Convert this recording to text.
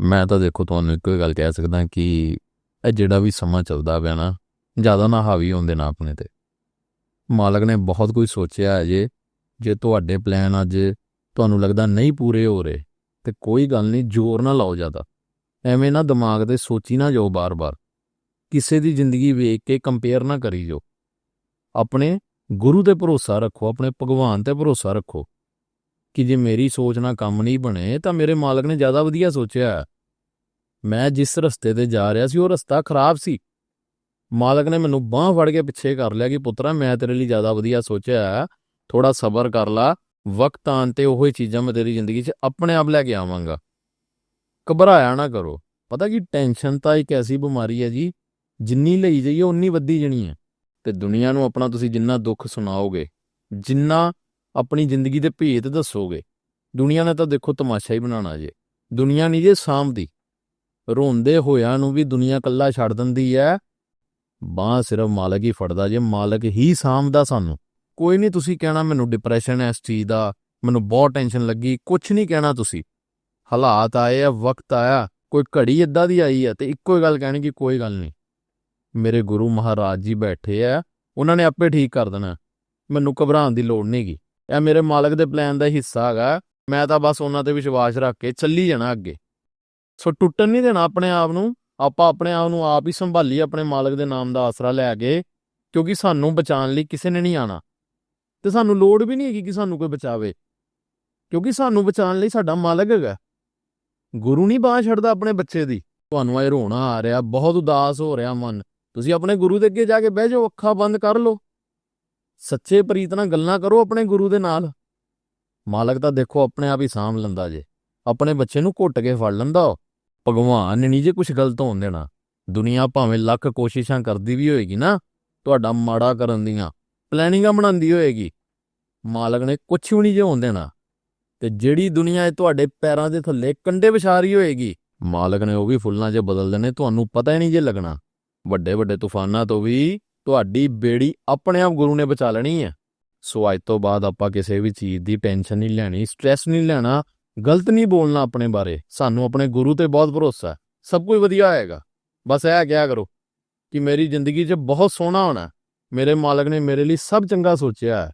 ਮੈਂ ਤਾਂ ਦੇਖੋ ਤੁਹਾਨੂੰ ਇੱਕੋ ਹੀ ਗੱਲ ਕਹਿ ਸਕਦਾ ਕਿ ਇਹ ਜਿਹੜਾ ਵੀ ਸਮਾਂ ਚੱਲਦਾ ਪਿਆ ਨਾ, ਜ਼ਿਆਦਾ ਨਾ ਹਾਵੀ ਹੁੰਦੇ ਨਾ ਆਪਣੇ ਤੇ। ਮਾਲਕ ਨੇ ਬਹੁਤ ਕੁਝ ਸੋਚਿਆ ਹੈ ਜੇ ਜੇ ਤੁਹਾਡੇ ਪਲਾਨ ਅੱਜ ਤੁਹਾਨੂੰ ਲੱਗਦਾ ਨਹੀਂ ਪੂਰੇ ਹੋ ਰਹੇ, ਤੇ ਕੋਈ ਗੱਲ ਨਹੀਂ, ਜ਼ੋਰ ਨਾ ਲਾਓ ਜ਼ਿਆਦਾ। ਐਵੇਂ ਨਾ ਦਿਮਾਗ ਤੇ ਸੋਚੀ ਨਾ ਜਾਓ ਬਾਰ-ਬਾਰ। ਕਿਸੇ ਦੀ ਜ਼ਿੰਦਗੀ ਵੇਖ ਕੇ ਕੰਪੇਅਰ ਨਾ ਕਰੀ ਜਾਓ। ਆਪਣੇ ਗੁਰੂ ਤੇ ਭਰੋਸਾ ਰੱਖੋ, ਆਪਣੇ ਭਗਵਾਨ ਤੇ ਭਰੋਸਾ ਰੱਖੋ। ਕਿ ਜੇ ਮੇਰੀ ਸੋਚ ਨਾਲ ਕੰਮ ਨਹੀਂ ਬਣੇ, ਤਾਂ ਮੇਰੇ ਮਾਲਕ ਨੇ ਜ਼ਿਆਦਾ ਵਧੀਆ ਸੋਚਿਆ। ਹੈ। ਮੈਂ ਜਿਸ ਰਸਤੇ ਤੇ ਜਾ ਰਿਹਾ ਸੀ, ਉਹ ਰਸਤਾ ਖਰਾਬ ਸੀ। ਮਾਲਕ ਨੇ ਮੈਨੂੰ ਬਾਹ ਫੜ ਕੇ ਪਿੱਛੇ ਕਰ ਲਿਆ ਕਿ ਪੁੱਤਰਾ, ਮੈਂ ਤੇਰੇ ਲਈ ਜ਼ਿਆਦਾ ਵਧੀਆ ਸੋਚਿਆ ਥੋੜਾ ਸਬਰ ਕਰ ਲਾ। ਵਕਤ ਆਉਣ ਤੇ ਉਹੀ ਚੀਜ਼ਾਂ ਮੈਂ ਤੇਰੀ ਜ਼ਿੰਦਗੀ 'ਚ ਆਪਣੇ ਆਪ ਲੈ ਕੇ ਆਵਾਂਗਾ। ਘਬਰਾਇਆ ਨਾ ਕਰੋ। ਪਤਾ ਕਿ, ਟੈਨਸ਼ਨ ਤਾਂ ਇੱਕ ਐਸੀ ਬਿਮਾਰੀ ਹੈ ਜੀ, ਜਿੰਨੀ ਲਈ ਜਾਈਏ ਉਨੀ ਵੱਧਦੀ ਜਣੀ ਹੈ। ਤੇ ਦੁਨੀਆ ਨੂੰ ਆਪਣਾ ਤੁਸੀਂ ਜਿੰਨਾ ਦੁੱਖ ਸੁਣਾਓਗੇ, ਜਿੰਨਾ ਆਪਣੀ ਜ਼ਿੰਦਗੀ ਦੇ ਭੇਤ ਦੱਸੋਗੇ। ਦੁਨੀਆ ਨੇ ਤਾਂ ਦੇਖੋ ਤਮਾਸ਼ਾ ਹੀ ਬਣਾਉਣਾ ਜੇ। ਦੁਨੀਆ ਨਹੀਂ ਜੇ ਸਾਂਭਦੀ। ਰੋਂਦੇ ਹੋਇਆਂ ਨੂੰ ਵੀ ਦੁਨੀਆ ਕੱਲਾ ਛੱਡ ਦਿੰਦੀ ਹੈ ਬਾਹ ਸਿਰਫ ਮਾਲਕ ਹੀ ਫੜਦਾ ਜੇ, ਮਾਲਕ ਹੀ ਸਾਂਭਦਾ ਸਾਨੂੰ। ਕੋਈ ਨਹੀਂ ਤੁਸੀਂ ਕਹਿਣਾ ਮੈਨੂੰ ਡਿਪਰੈਸ਼ਨ ਹੈ ਇਸ ਚੀਜ਼ ਦਾ, ਮੈਨੂੰ ਬਹੁਤ ਟੈਨਸ਼ਨ ਲੱਗੀ ਕੁਝ ਨਹੀਂ ਕਹਿਣਾ ਤੁਸੀਂ। ਹਾਲਾਤ ਆਏ ਆ, ਵਕਤ ਆਇਆ, ਕੋਈ ਘੜੀ ਇਦਾਂ ਦੀ ਆਈ ਹੈ ਤੇ ਇੱਕੋ ਹੀ ਗੱਲ ਕਹਿਣੀ ਕੋਈ ਗੱਲ ਨਹੀਂ। ਮੇਰੇ ਗੁਰੂ ਮਹਾਰਾਜ ਜੀ ਬੈਠੇ ਆ ਉਹਨਾਂ ਨੇ ਆਪੇ ਠੀਕ ਕਰ ਦੇਣਾ। ਮੈਨੂੰ ਘਬਰਾਉਣ ਦੀ ਲੋੜ ਨਹੀਂਗੀ ਇਹ ਮੇਰੇ ਮਾਲਕ ਦੇ ਪਲਾਨ ਦਾ ਹਿੱਸਾ ਹੈਗਾ। ਮੈਂ ਤਾਂ ਬਸ ਉਹਨਾਂ ਤੇ ਵਿਸ਼ਵਾਸ ਰੱਖ ਕੇ ਚੱਲੀ ਜਾਣਾ ਅੱਗੇ। ਸੋ ਟੁੱਟਣ ਨਹੀਂ ਦੇਣਾ ਆਪਣੇ ਆਪ ਨੂੰ। ਆਪਾਂ ਆਪਣੇ ਆਪ ਨੂੰ ਆਪ ਹੀ ਸੰਭਾਲੀ ਆਪਣੇ ਮਾਲਕ ਦੇ ਨਾਮ ਦਾ ਆਸਰਾ ਲੈ ਕੇ, ਕਿਉਂਕਿ ਸਾਨੂੰ ਬਚਾਉਣ ਲਈ ਕਿਸੇ ਨੇ ਨਹੀਂ ਆਣਾ ਤੇ ਸਾਨੂੰ ਲੋੜ ਵੀ ਨਹੀਂ ਹੈਗੀ ਕਿ ਸਾਨੂੰ ਕੋਈ ਬਚਾਵੇ। ਕਿਉਂਕਿ ਸਾਨੂੰ ਬਚਾਉਣ ਲਈ ਸਾਡਾ ਮਾਲਕ ਹੈਗਾ। ਗੁਰੂ ਨਹੀਂ ਬਾਹ ਛੱਡਦਾ ਆਪਣੇ ਬੱਚੇ ਦੀ। ਤੁਹਾਨੂੰ ਆਏ ਰੋਣਾ ਆ ਰਿਹਾ, ਬਹੁਤ ਉਦਾਸ ਹੋ ਰਿਹਾ ਮਨ। ਤੁਸੀਂ ਆਪਣੇ ਗੁਰੂ ਦੇ ਅੱਗੇ ਜਾ ਕੇ ਬਹਿ ਜਾਓ, ਅੱਖਾਂ ਬੰਦ ਕਰ ਲਓ। ਸੱਚੇ ਪ੍ਰੀਤ ਨਾਲ ਗੱਲਾਂ ਕਰੋ ਆਪਣੇ ਗੁਰੂ ਦੇ ਨਾਲ। ਮਾਲਕ ਤਾਂ ਦੇਖੋ ਆਪਣੇ ਆਪ ਹੀ ਸਾਂਭ ਲੈਂਦਾ ਜੇ। ਆਪਣੇ ਬੱਚੇ ਨੂੰ ਘੁੱਟ ਕੇ ਫੜ ਲੈਂਦਾ ਉਹ। ਭਗਵਾਨ ਨੇ ਨਹੀਂ ਜੇ ਕੁਝ ਗਲਤ ਹੋਣ ਦੇਣਾ। ਦੁਨੀਆ ਭਾਵੇਂ ਲੱਖ ਕੋਸ਼ਿਸ਼ਾਂ ਕਰਦੀ ਵੀ ਹੋਏਗੀ ਨਾ, ਤੁਹਾਡਾ ਮਾੜਾ ਕਰਨ ਦੀਆਂ ਪਲੈਨਿੰਗਾਂ ਬਣਾਉਂਦੀ ਹੋਏਗੀ। ਮਾਲਕ ਨੇ ਕੁਝ ਵੀ ਨਹੀਂ ਜੇ ਹੋਣ ਦੇਣਾ। ਤੇ ਜਿਹੜੀ ਦੁਨੀਆ ਇਹ ਤੁਹਾਡੇ ਪੈਰਾਂ ਦੇ ਥੱਲੇ ਕੰਡੇ ਵਿਛਾਰੀ ਹੋਏਗੀ, ਮਾਲਕ ਨੇ ਉਹ ਵੀ ਫੁੱਲਾਂ 'ਚ ਬਦਲ ਦੇਣੇ, ਤੁਹਾਨੂੰ ਪਤਾ ਹੀ ਨਹੀਂ ਜੇ ਲੱਗਣਾ। ਵੱਡੇ ਵੱਡੇ ਤੂਫਾਨਾਂ ਤੋਂ ਵੀ ਤੁਹਾਡੀ ਬੇੜੀ ਆਪਣੇ ਆਪ ਗੁਰੂ ਨੇ ਬਚਾ ਲੈਣੀ ਹੈ। ਸੋ ਅੱਜ ਤੋਂ ਬਾਅਦ ਆਪਾਂ ਕਿਸੇ ਵੀ ਚੀਜ਼ ਦੀ ਟੈਨਸ਼ਨ ਨਹੀਂ ਲੈਣੀ ਸਟ੍ਰੈਸ ਨਹੀਂ ਲੈਣਾ, ਗਲਤ ਨਹੀਂ ਬੋਲਣਾ ਆਪਣੇ ਬਾਰੇ। ਸਾਨੂੰ ਆਪਣੇ ਗੁਰੂ ਤੇ ਬਹੁਤ ਭਰੋਸਾ ਹੈ। ਸਭ ਕੁਝ ਵਧੀਆ ਹੋਏਗਾ। ਬਸ ਇਹ ਕਿਹਾ ਕਰੋ ਕਿ ਮੇਰੀ ਜ਼ਿੰਦਗੀ 'ਚ ਬਹੁਤ ਸੋਹਣਾ ਹੋਣਾ ਮੇਰੇ ਮਾਲਕ ਨੇ ਮੇਰੇ ਲਈ ਸਭ ਚੰਗਾ ਸੋਚਿਆ ਹੈ।